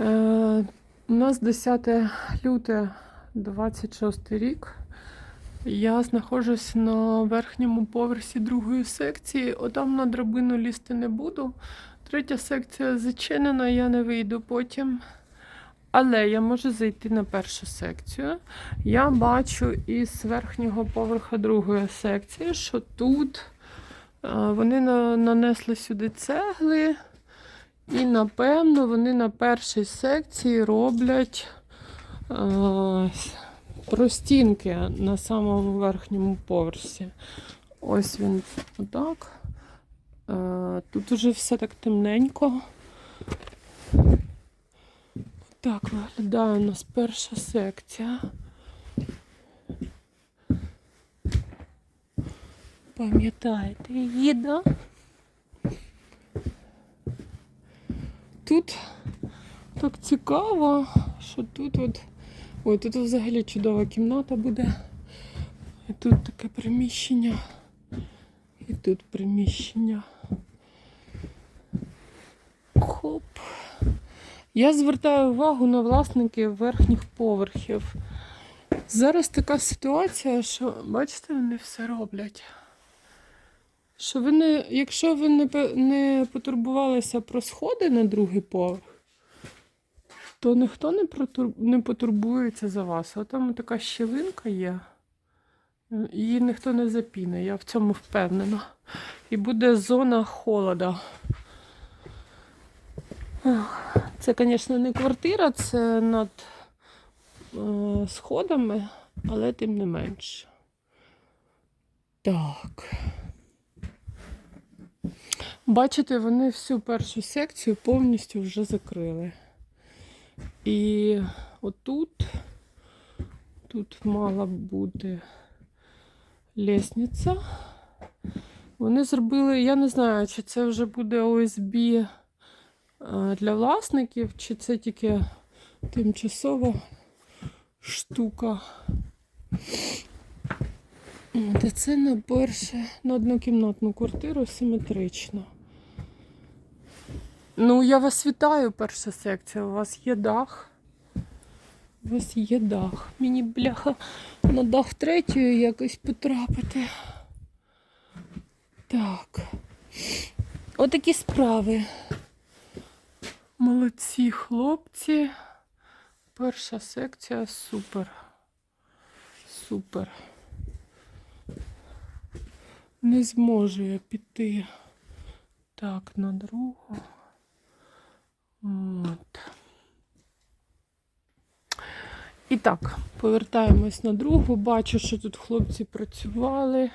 Е, у нас 10 люте 26 рік. Я знаходжусь на верхньому поверсі другої секції. Отам на драбину лізти не буду. Третя секція зачинена, я не вийду потім. Але я можу зайти на першу секцію. Я бачу із верхнього поверха другої секції, що тут е, вони нанесли сюди цегли. І напевно вони на першій секції роблять е, простінки на самому верхньому поверсі. Ось він отак. Е, тут уже все так темненько. Так виглядає у нас перша секція. Пам'ятаєте її, да? Тут так цікаво, що тут от. Ой, тут взагалі чудова кімната буде. І тут таке приміщення. І тут приміщення. Хоп. Я звертаю увагу на власників верхніх поверхів. Зараз така ситуація, що, бачите, вони все роблять. Що ви якщо ви не, не потурбувалися про сходи на другий поверх, то ніхто не, протур, не потурбується за вас. А там така щілинка є. Її ніхто не запіне, я в цьому впевнена. І буде зона холода. Це, звісно, не квартира, це над е, сходами, але тим не менше. Так. Бачите, вони всю першу секцію повністю вже закрили. І отут, тут мала бути лісниця. Вони зробили, я не знаю, чи це вже буде ОСБ е, для власників, чи це тільки тимчасова штука. Та це на перше, на однокімнатну квартиру симетрично. Ну, я вас вітаю, перша секція. У вас є дах. У вас є дах. Мені бляха на дах третьої якось потрапити. Так. Отакі справи. Молодці хлопці. Перша секція супер. Супер. Не зможу я піти так на другу. От. І так, повертаємось на другу. Бачу, що тут хлопці працювали,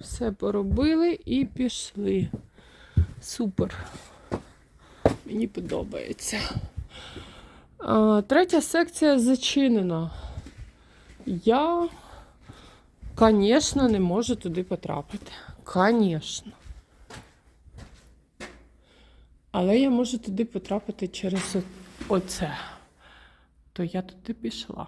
все поробили і пішли. Супер. Мені подобається. А, третя секція зачинена. Я, звісно, не можу туди потрапити. Звісно. Але я можу туди потрапити через оце. То я туди пішла.